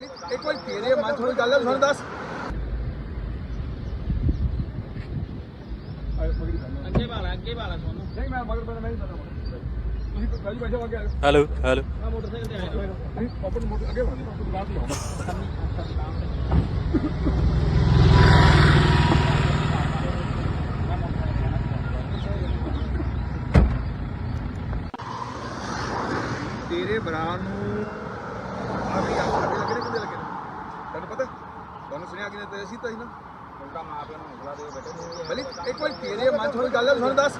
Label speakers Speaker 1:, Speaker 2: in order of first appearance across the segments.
Speaker 1: ਤੇਰੇ ਮਨ ਚ ਹੋਈ ਗੱਲ ਹੈ ਸਾਨੂੰ ਦੱਸ
Speaker 2: ਅੱਗੇ ਵਾਲਾ ਅੱਗੇ ਵਾਲਾ ਸੋਨੂੰ
Speaker 1: ਨਹੀਂ ਮੈਂ ਮਗਰ ਮੈਂ ਨਹੀਂ ਪਤਾ ਤੁਸੀਂ ਪਹਿਲੀ ਬੈਠੇ ਹੋ ਗਿਆ
Speaker 3: ਹੈਲੋ ਹੈਲੋ।
Speaker 2: ਆ ਮੋਟਰਸਾਈਕਲ ਤੇ ਆਇਆ
Speaker 1: ਨਹੀਂ ਆਪਣ ਮੋਟਰ ਅੱਗੇ ਵਧੇ ਦੁਕਾਨ ਤੇ ਆਉਣਾ ਤੇਰੇ ਭਰਾ ਨੂੰ ਆ ਵੀ ਆ ਸਾਡੇ ਲੱਗੇ ਨੇ ਕਿੰਨੇ ਲੱਗੇ ਨੇ ਤੈਨੂੰ ਪਤਾ ਤੁਹਾਨੂੰ ਸੁਣਿਆ ਕਿਨੇ ਤੇ ਅਸੀਂ ਤਾਂ ਹੀ ਨਾ?
Speaker 2: ਉਲਟਾ ਮਾਂ ਪਿਓ ਨੂੰ ਹੌਸਲਾ ਦੇ ਬੈਠੇ
Speaker 1: ਬਲੀ ਇੱਕ ਵਾਰ ਤੇਰੇ ਮਨ ਚ ਹੋਈ ਗੱਲ ਸਾਨੂੰ ਦੱਸ।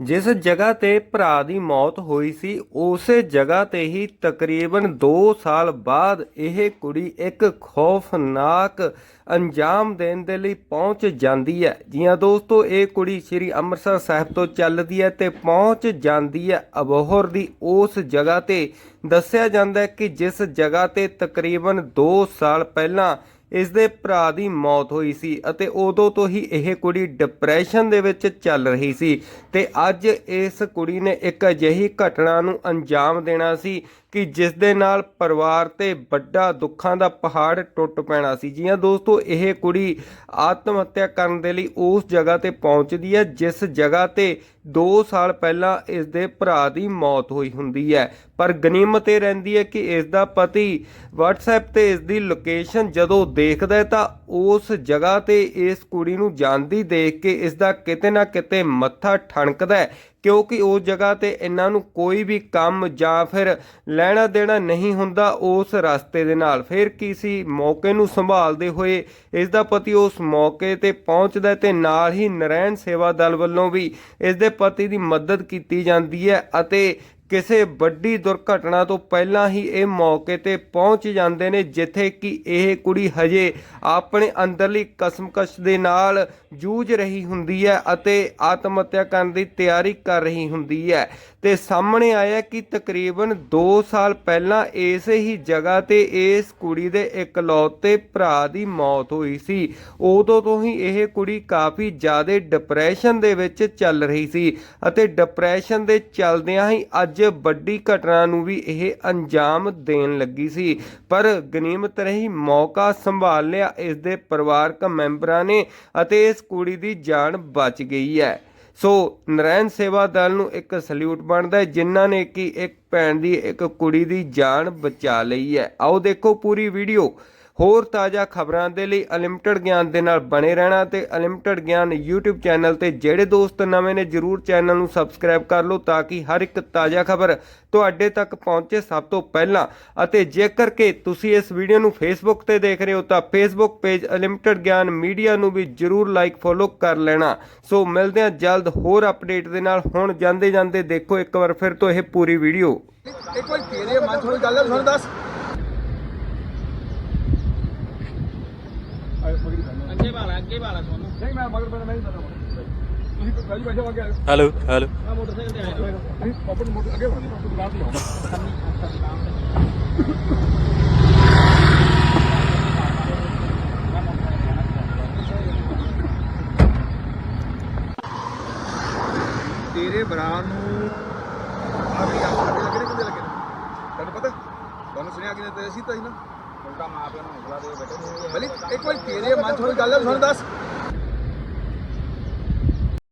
Speaker 3: ਜਿਸ ਜਗ੍ਹਾ ਤੇ ਭਰਾ ਦੀ ਮੌਤ ਹੋਈ ਸੀ, ਉਸੇ ਜਗ੍ਹਾ ਤੇ ਹੀ ਤਕਰੀਬਨ 2 ਸਾਲ ਬਾਅਦ ਇਹ ਕੁੜੀ ਇੱਕ ਖੌਫਨਾਕ ਅੰਜਾਮ ਦੇਣ ਦੇ ਲਈ ਪਹੁੰਚ ਜਾਂਦੀ ਹੈ। ਜੀ ਦੋਸਤੋ, ਇਹ ਕੁੜੀ ਸ੍ਰੀ ਅੰਮ੍ਰਿਤਸਰ ਸਾਹਿਬ ਤੋਂ ਚੱਲਦੀ ਹੈ ਤੇ ਪਹੁੰਚ ਜਾਂਦੀ ਹੈ ਅਬੋਹਰ ਦੀ। ਉਸ ਜਗ੍ਹਾ ਤੇ ਦੱਸਿਆ ਜਾਂਦਾ ਹੈ ਕਿ ਜਿਸ ਜਗ੍ਹਾ ਤੇ ਤਕਰੀਬਨ 2 ਸਾਲ ਪਹਿਲਾਂ ਇਸ ਦੇ ਭਰਾ ਦੀ ਮੌਤ ਹੋਈ ਸੀ ਅਤੇ ਉਦੋਂ ਤੋਂ ਹੀ ਇਹ ਕੁੜੀ ਡਿਪਰੈਸ਼ਨ ਦੇ ਵਿੱਚ ਚੱਲ ਰਹੀ ਸੀ ਤੇ ਅੱਜ ਇਸ ਕੁੜੀ ਨੇ ਇੱਕ ਅਜਿਹੀ ਘਟਨਾ ਨੂੰ ਅੰਜਾਮ ਦੇਣਾ ਸੀ ਕਿ ਜਿਸ ਦੇ ਨਾਲ ਪਰਿਵਾਰ ਤੇ ਵੱਡਾ ਦੁੱਖਾਂ ਦਾ ਪਹਾੜ ਟੁੱਟ ਪੈਣਾ ਸੀ। ਜੀ ਹਾਂ ਦੋਸਤੋ, ਇਹ ਕੁੜੀ ਆਤਮ ਹੱਤਿਆ ਕਰਨ ਦੇ ਲਈ ਉਸ ਜਗ੍ਹਾ ਤੇ ਪਹੁੰਚਦੀ ਹੈ, ਜਿਸ ਜਗ੍ਹਾ ਤੇ 2 ਸਾਲ ਪਹਿਲਾਂ ਇਸ ਦੇ ਭਰਾ ਦੀ ਮੌਤ ਹੋਈ ਹੁੰਦੀ ਹੈ। ਪਰ ਗਨੀਮਤ ਇਹ ਰਹਿੰਦੀ ਹੈ ਕਿ ਇਸ ਦਾ ਪਤੀ WhatsApp ਤੇ ਇਸ ਦੀ ਲੋਕੇਸ਼ਨ ਜਦੋਂ ਦੇਖਦਾ ਤਾਂ ਉਸ ਜਗ੍ਹਾ ਤੇ ਇਸ ਕੁੜੀ ਨੂੰ ਜਾਂਦੀ ਦੇਖ ਕੇ ਇਸ ਦਾ ਕਿਤੇ ਨਾ ਕਿਤੇ ਮੱਥਾ ਠਣਕਦਾ ਕਿਉਂਕਿ ਉਸ ਜਗ੍ਹਾ ਤੇ ਇਹਨਾਂ ਨੂੰ ਕੋਈ ਵੀ ਕੰਮ ਜਾਂ ਫਿਰ ਲੈਣਾ ਦੇਣਾ ਨਹੀਂ ਹੁੰਦਾ ਉਸ ਰਸਤੇ ਦੇ ਨਾਲ। ਫਿਰ ਕਿਸੇ ਮੌਕੇ ਨੂੰ ਸੰਭਾਲਦੇ ਹੋਏ ਇਸ ਦਾ ਪਤੀ ਉਸ ਮੌਕੇ ਤੇ ਪਹੁੰਚਦਾ ਹੈ ਤੇ ਨਾਲ ਹੀ ਨਰੈਣ ਸੇਵਾ ਦਲ ਵੱਲੋਂ ਵੀ ਇਸ ਦੇ ਪਤੀ ਦੀ ਮਦਦ ਕੀਤੀ ਜਾਂਦੀ ਹੈ ਅਤੇ ਕਿਸੇ ਵੱਡੀ ਦੁਰਘਟਨਾ ਤੋਂ ਪਹਿਲਾਂ ਹੀ ਇਹ ਮੌਕੇ ਤੇ ਪਹੁੰਚ ਜਾਂਦੇ ਨੇ, ਜਿੱਥੇ ਕਿ ਇਹ ਕੁੜੀ ਹਜੇ ਆਪਣੇ ਅੰਦਰਲੀ ਕਸਮਕਸ਼ ਦੇ ਨਾਲ ਜੂਝ ਰਹੀ ਹੁੰਦੀ ਹੈ ਅਤੇ ਆਤਮ ਹੱਤਿਆ ਕਰਨ ਦੀ ਤਿਆਰੀ ਕਰ ਰਹੀ ਹੁੰਦੀ ਹੈ। ਤੇ ਸਾਹਮਣੇ ਆਇਆ ਕਿ ਤਕਰੀਬਨ 2 ਸਾਲ ਪਹਿਲਾਂ ਇਸੇ ਹੀ ਜਗ੍ਹਾ ਤੇ ਇਸ ਕੁੜੀ ਦੇ ਇਕਲੌਤੇ ਭਰਾ ਦੀ ਮੌਤ ਹੋਈ ਸੀ। ਉਦੋਂ ਤੋਂ ਹੀ ਇਹ ਕੁੜੀ ਕਾਫੀ ਜ਼ਿਆਦਾ ਡਿਪਰੈਸ਼ਨ ਦੇ ਵਿੱਚ ਚੱਲ ਰਹੀ ਸੀ ਅਤੇ ਡਿਪਰੈਸ਼ਨ ਦੇ ਚੱਲਦਿਆਂ ਹੀ ਅੱਜ ਵੱਡੀ ਘਟਨਾ ਨੂੰ ਵੀ ਇਹ ਅੰਜਾਮ ਦੇਣ ਲੱਗੀ ਸੀ। ਪਰ ਗਨੀਮਤ ਰਹੀ, ਮੌਕਾ ਸੰਭਾਲ ਲਿਆ, ਇਸ ਦੇ ਪਰਿਵਾਰਕ ਮੈਂਬਰਾਂ ਨੇ ਅਤੇ ਇਸ ਕੁੜੀ ਦੀ ਜਾਨ ਬਚ ਗਈ ਹੈ। ਸੋ ਨਰੈਣ ਸੇਵਾ ਦਲ ਨੂੰ ਇੱਕ ਸਲੂਟ ਬਣਦਾ ਹੈ, ਜਿਨ੍ਹਾਂ ਨੇ ਕਿ ਇੱਕ ਭੈਣ ਦੀ ਇੱਕ ਕੁੜੀ ਦੀ ਜਾਨ ਬਚਾ ਲਈ ਹੈ। ਆਓ ਦੇਖੋ ਪੂਰੀ ਵੀਡੀਓ। ਹੋਰ ਤਾਜ਼ਾ ਖਬਰਾਂ ਦੇ ਲਈ ਅਨਲਿਮਟਿਡ ਗਿਆਨ ਦੇ ਨਾਲ ਬਣੇ ਰਹਿਣਾ ਤੇ ਅਨਲਿਮਟਿਡ ਗਿਆਨ YouTube ਚੈਨਲ ਤੇ ਜਿਹੜੇ ਦੋਸਤ ਨਵੇਂ ਨੇ ਜਰੂਰ ਚੈਨਲ ਨੂੰ ਸਬਸਕ੍ਰਾਈਬ ਕਰ ਲਓ ਤਾਂ ਕਿ ਹਰ ਇੱਕ ਤਾਜ਼ਾ ਖਬਰ ਤੁਹਾਡੇ ਤੱਕ ਪਹੁੰਚੇ ਸਭ ਤੋਂ ਪਹਿਲਾਂ। ਅਤੇ ਜੇਕਰ ਕਿ ਤੁਸੀਂ ਇਸ ਵੀਡੀਓ ਨੂੰ Facebook ਤੇ ਦੇਖ ਰਹੇ ਹੋ ਤਾਂ Facebook page unlimited Gyan media ਨੂੰ ਵੀ ਜਰੂਰ ਲਾਈਕ ਫੋਲੋ ਕਰ ਲੈਣਾ। ਸੋ ਮਿਲਦੇ ਹਾਂ ਜਲਦ ਹੋਰ ਅਪਡੇਟ ਦੇ ਨਾਲ। ਹੁਣ ਜਾਂਦੇ ਜਾਂਦੇ ਦੇਖੋ ਇੱਕ ਵਾਰ ਫਿਰ ਤੋਂ ਇਹ ਪੂਰੀ ਵੀਡੀਓ
Speaker 1: ਇੱਕ ਵਾਰ ਤੇਰੇ ਮਨ ਚ ਗੱਲ ਹੈ ਦੱਸ
Speaker 2: ਅੱਗੇ ਵਾਲਾ ਅੱਗੇ ਵਾਲਾ ਸੋਨੂੰ।
Speaker 1: ਨਹੀਂ ਮੈਂ ਮਗਰ ਮੈਂ ਨਹੀਂ ਪਤਾ ਤੁਸੀਂ ਪਹਿਲੀ ਬੈਠੇ ਹੋ ਗਿਆ
Speaker 3: ਹੈਲੋ ਹੈਲੋ।
Speaker 2: ਆ ਮੋਟਰਸਾਈਕਲ ਤੇ ਆਇਆ।
Speaker 1: ਨਹੀਂ ਆਪਣ ਮੋਟਰ ਅੱਗੇ ਵਧੇ ਦੁਕਾਨ ਤੇ ਆਉਣਾ ਤੇਰੇ ਭਰਾ ਨੂੰ ਆ ਵੀ ਆ ਨੇ ਕਿੰਨੇ ਲੱਗੇ ਤੈਨੂੰ ਪਤਾ? ਤੁਹਾਨੂੰ ਸੁਣਿਆ ਕਿਨੇ ਤੇ ਅਸੀਂ ਤਾਂ ਹੀ ਨਾ।
Speaker 2: ਉਲਟਾ ਮਾਂ ਪਿਓ ਨੂੰ ਹੌਸਲਾ ਦੇ ਬੈਠੇ
Speaker 1: ਬਲੀ ਇੱਕ ਵਾਰੀ ਤੇਰੇ ਮਨ ਥੋੜੀ ਗੱਲ ਹੈ ਸਾਨੂੰ ਦੱਸ।